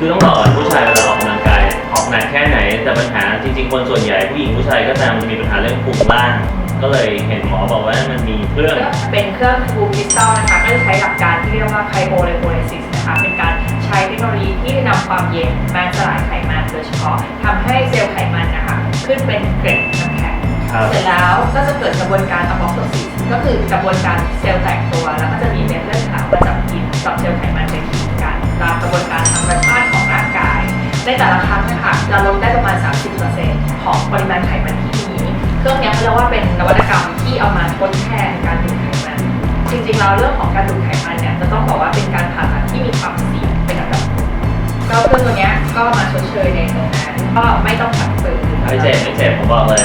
คือต้องบอกก่อนผู้ชายเวลาออกกำลังกายออกหนักแค่ไหน แต่ปัญหาจริงๆ คนส่วนใหญ่ผู้หญิงผู้ชายก็จะมีปัญหาเรื่องพุงล่าง ก็เลยเห็นหมอบอกว่ามันมีเครื่อง เป็นเครื่องฟูคริสตัลนะคะ ก็จะใช้หลักการที่เรียกว่าไคโ o เลโ o เลซิสนะคะ เป็นการใช้เทคโนโลยีที่นำความเย็นมาสลายไขมันโดยเฉพาะทำให้เซลล์ไขมันนะคะ ขึ้นเป็นเกล็ดน้ำแข็ง ครับ เสร็จแล้วก็จะเกิดกระบวนการอะโ o โ o ซิสก็คือกระบวนการเซลล์แตกตัวแล้ว ในแต่ละครั้งนะคะจะลดได้ประมาณ 30%ของปริมาณไขมันที่มีเครื่องนี้เขาเรียกว่าเป็นนวัตกรรมที่เอามาทดแทนการดูดไขมัน จริงๆแล้วเรื่องของการดูดไขมันเนี่ยจะต้องบอกว่าเป็นการผ่าตัดที่มีความเสี่ยงเป็นอันดับก็เครื่องตัวนี้ก็มาชดเชยในตรงนั้นก็ไม่ต้องผัดฝืนไม่เจ็บไม่เจ็บผมบอกเลย